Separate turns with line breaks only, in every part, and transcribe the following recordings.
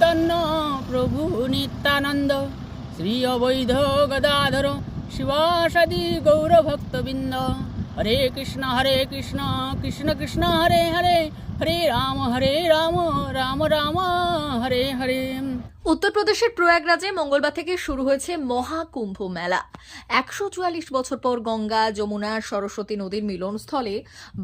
চৈতন্য প্রভু নিত্যানন্দ শ্রী অবৈধ গদাধর শিবাসাদি গৌরভক্তবৃন্দ হরে কৃষ্ণ হরে কৃষ্ণ কৃষ্ণ কৃষ্ণ হরে হরে হরে রাম হরে রাম রাম রাম হরে হরে
উত্তরপ্রদেশের প্রয়াগরাজে মঙ্গলবার থেকে শুরু হয়েছে মহাকুম্ভ মেলা একশো চুয়াল্লিশ বছর পর গঙ্গা যমুনা সরস্বতী নদীর মিলনস্থলে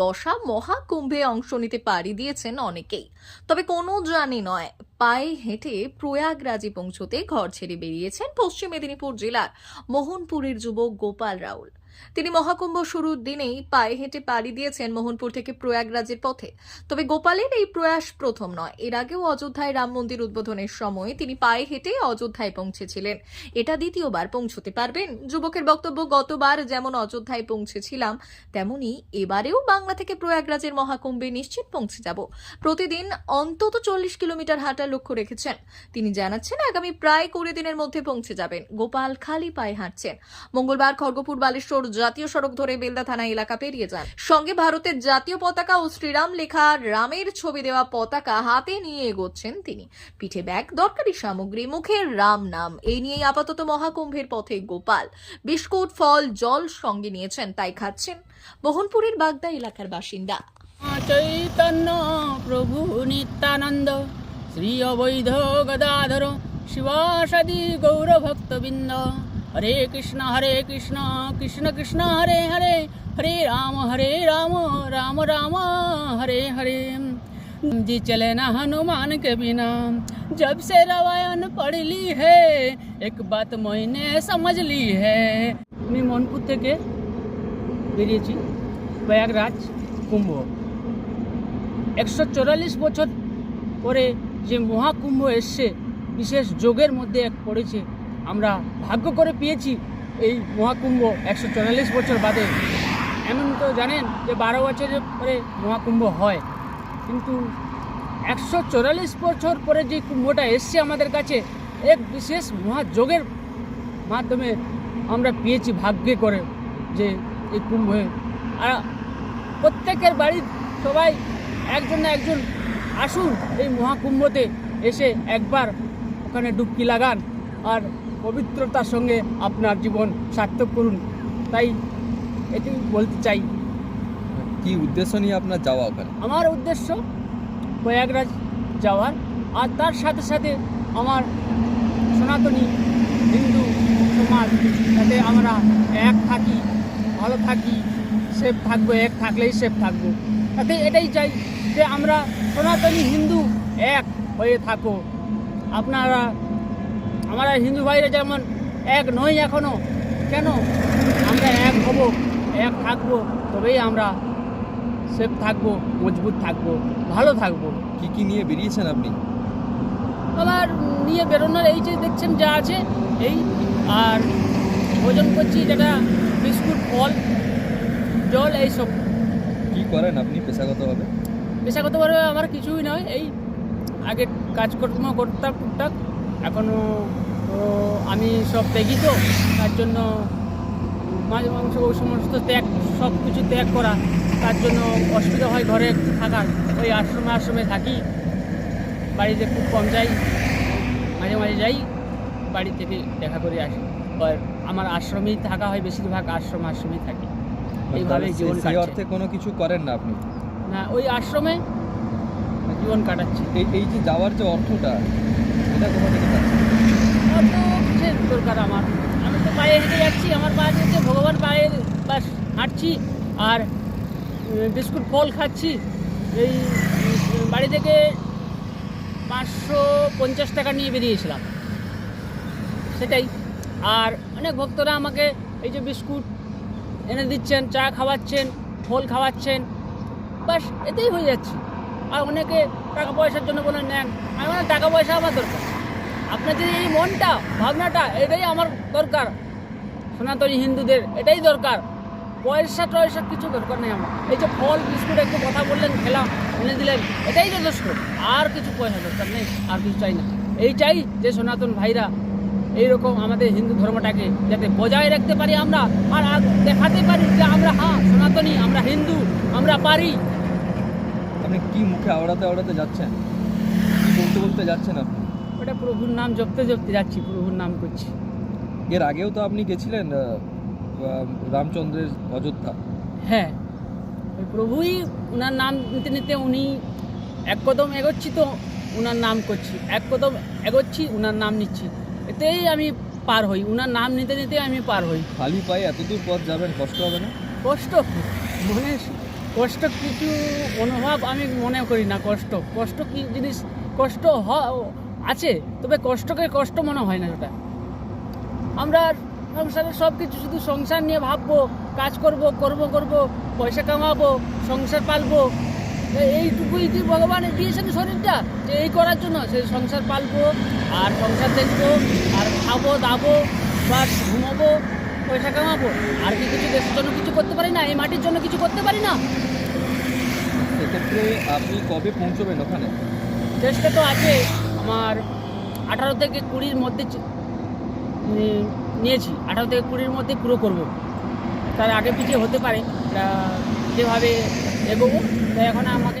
বসা মহাকুম্ভে অংশ নিতে পাড়ি দিয়েছেন অনেকেই তবে কোনো জানি নয় পায়ে হেঁটে প্রয়াগরাজে পৌঁছতে ঘর ছেড়ে বেরিয়েছেন পশ্চিম মেদিনীপুর জেলার মোহনপুরের যুবক গোপাল রাউল তিনি মহাকুম্ভ শুরুর দিনেই পায়ে হেঁটে পাড়ি দিয়েছেন মোহনপুর থেকে প্রয়াগরাজের পথে তবে গোপালের এই প্রয়াস প্রথম নয় এর আগেও অযোধ্যায় রাম মন্দির উদ্বোধনের সময় তিনি পায়ে হেঁটে অযোধ্যায় পৌঁছেছিলেন এটা দ্বিতীয়বার পৌঁছতে পারবেন যুবকের বক্তব্য গতবার যেমন অযোধ্যায় পৌঁছেছিলাম তেমনি এবারেও বাংলা থেকে প্রয়াগরাজের মহাকুম্ভে নিশ্চিত পৌঁছে যাব প্রতিদিন অন্তত চল্লিশ কিলোমিটার হাঁটার লক্ষ্য রেখেছেন তিনি জানাচ্ছেন আগামী প্রায় কুড়ি দিনের মধ্যে পৌঁছে যাবেন গোপাল খালি পায়ে হাঁটছেন মঙ্গলবার খড়গপুর বালেশ্বর জাতীয় সড়ক ধরে বেলদা থানা এলাকা পেরিয়ে যান সঙ্গে ভারতের জাতীয় পতাকা ও শ্রীরাম লেখা রামের ছবি দেওয়া পতাকা হাতে নিয়ে এগোচ্ছেন তিনি পিঠে ব্যাগ দরকারি সামগ্রী মুখে রাম নাম এই নিয়েই আপাতত মহাকুম্ভের পথে গোপাল বিস্কুট ফল জল সঙ্গে নিয়েছেন তাই খাচ্ছেন মোহনপুরের বাগদা এলাকার বাসিন্দা
চৈতন্য প্রভু নিত্যানন্দ শ্রী অবৈধ গদাধর শিবাসাদি গৌরভক্তবৃন্দ হরে কৃষ্ণ হরে কৃষ্ণ কৃষ্ণ কৃষ্ণ হরে হরে হরে রাম হরে রাম রাম রাম হরে হরে জি চলে না हनुमान के बिना जब से रामायण पढ़ ली है एक बात मोहिने समझ
আমি মনপুর থেকে বেরিয়েছি প্রয়াগরাজ কুম্ভ একশো চৌরাল্লিশ বছর পরে যে মহাকুম্ভ এসছে বিশেষ যোগের মধ্যে এক পড়েছে আমরা ভাগ্য করে পেয়েছি এই মহাকুম্ভ একশো চুয়াল্লিশ বছর বাদে এমন তো জানেন যে বারো বছরের পরে মহাকুম্ভ হয় কিন্তু একশো চুয়াল্লিশ বছর পরে যে কুম্ভটা এসছে আমাদের কাছে এক বিশেষ মহাযোগের মাধ্যমে আমরা পেয়েছি ভাগ্যে করে যে এই কুম্ভে আর প্রত্যেকের বাড়ির সবাই একজন না একজন আসুন এই মহাকুম্ভতে এসে একবার ওখানে ডুবকি লাগান আর পবিত্রতার সঙ্গে আপনার জীবন সার্থক করুন তাই এটি বলতে চাই
কি উদ্দেশ্য নিয়ে আপনার যাওয়া ওখানে
আমার উদ্দেশ্য প্রয়াগরাজ যাওয়ার আর তার সাথে সাথে আমার সনাতনী হিন্দু সমাজ যাতে আমরা এক থাকি ভালো থাকি সেফ থাকবো এক থাকলেই সেফ থাকবো তাতে এটাই চাই যে আমরা সনাতনী হিন্দু এক হয়ে থাকো আপনারা আমরা হিন্দু ভাইরা যেমন এক নই এখনও কেন আমরা এক হব এক থাকবো তবেই আমরা সেফ থাকবো মজবুত থাকবো ভালো থাকবো
কি কি নিয়ে বেরিয়েছেন আপনি
আবার নিয়ে বেরোনোর এই যে দেখছেন যা আছে এই আর ভোজন করছি যেটা বিস্কুট ফল জল এইসব
কি করেন আপনি পেশাগতভাবে
পেশাগতভাবে আমার কিছুই নয় এই আগে কাজকর্ম করতাম টুকটাক এখনও আমি সব ত্যাগই তো তার জন্য মাঝে মাংস ওই সমস্ত ত্যাগ সব কিছু ত্যাগ করা তার জন্য অসুবিধা হয় ঘরে থাকার ওই আশ্রমে আশ্রমে থাকি বাড়িতে খুব কম যাই মাঝে মাঝে যাই বাড়ি থেকে দেখা করে আসি আর আমার আশ্রমেই থাকা হয় বেশিরভাগ আশ্রম আশ্রমেই থাকি
মানে এইভাবে জীবন অর্থে কোনো কিছু করেন না আপনি
না ওই আশ্রমে জীবন কাটাচ্ছি
এই এই যে যাওয়ার যে অর্থটা
দরকার আমার আমি তো পায়ে হেঁটে যাচ্ছি আমার ভগবান পায়ে হাঁটছি আর বিস্কুট ফল খাচ্ছি এই বাড়ি থেকে পাঁচশো পঞ্চাশ টাকা নিয়ে বেরিয়েছিলাম সেটাই আর অনেক ভক্তরা আমাকে এই যে বিস্কুট এনে দিচ্ছেন চা খাওয়াচ্ছেন ফল খাওয়াচ্ছেন বাস এতেই হয়ে যাচ্ছে আর অনেকে টাকা পয়সার জন্য বলে নেন আমি মানে টাকা পয়সা আমার দরকার আপনার যে এই মনটা ভাবনাটা এটাই আমার দরকার সনাতনী হিন্দুদের এটাই দরকার পয়সা টয়সা কিছু দরকার নেই আমার এই যে ফল বিস্কুট একটু কথা বললেন খেলাম এনে দিলেন এটাই যথেষ্ট আর কিছু পয়সা দরকার নেই আর কিছু চাই না এই চাই যে সনাতন ভাইরা এইরকম আমাদের হিন্দু ধর্মটাকে যাতে বজায় রাখতে পারি আমরা আর দেখাতে পারি যে আমরা হ্যাঁ সনাতনী আমরা হিন্দু আমরা পারি
আপনি কি মুখে আওড়াতে আওড়াতে যাচ্ছেন বলতে বলতে যাচ্ছেন আপনি
ওটা প্রভুর নাম জপতে জপতে যাচ্ছি প্রভুর নাম করছি
এর আগেও তো আপনি গেছিলেন রামচন্দ্রের অযোধ্যা
হ্যাঁ ওই প্রভুই ওনার নাম নিতে নিতে উনি এক কদম এগোচ্ছি তো ওনার নাম করছি এক কদম এগোচ্ছি ওনার নাম নিচ্ছি এতেই আমি পার হই ওনার নাম নিতে নিতে আমি পার হই
খালি পায়ে এতদূর পথ যাবেন কষ্ট হবে না
কষ্ট মনে কষ্ট কিছু অনুভব আমি মনে করি না কষ্ট কষ্ট কি জিনিস কষ্ট হ আছে তবে কষ্টকে কষ্ট মনে হয় না ওটা আমরা সংসারে সব কিছু শুধু সংসার নিয়ে ভাববো কাজ করব করব করব পয়সা কামাবো সংসার পালবো এইটুকুই কি ভগবান দিয়েছেন শরীরটা যে এই করার জন্য সে সংসার পালবো আর সংসার দেখবো আর খাবো দাবো বা ঘুমাবো পয়সা কামাবো আর কি কিছু দেশের জন্য কিছু করতে পারি না এই মাটির জন্য কিছু করতে পারি না
সেক্ষেত্রে আপনি কবে পৌঁছবেন ওখানে
চেষ্টা তো আছে আমার আঠারো থেকে কুড়ির মধ্যে নিয়েছি আঠারো থেকে কুড়ির মধ্যে পুরো করব তার আগে পিছিয়ে হতে পারে যেভাবে এগোবো তাই এখন আমাকে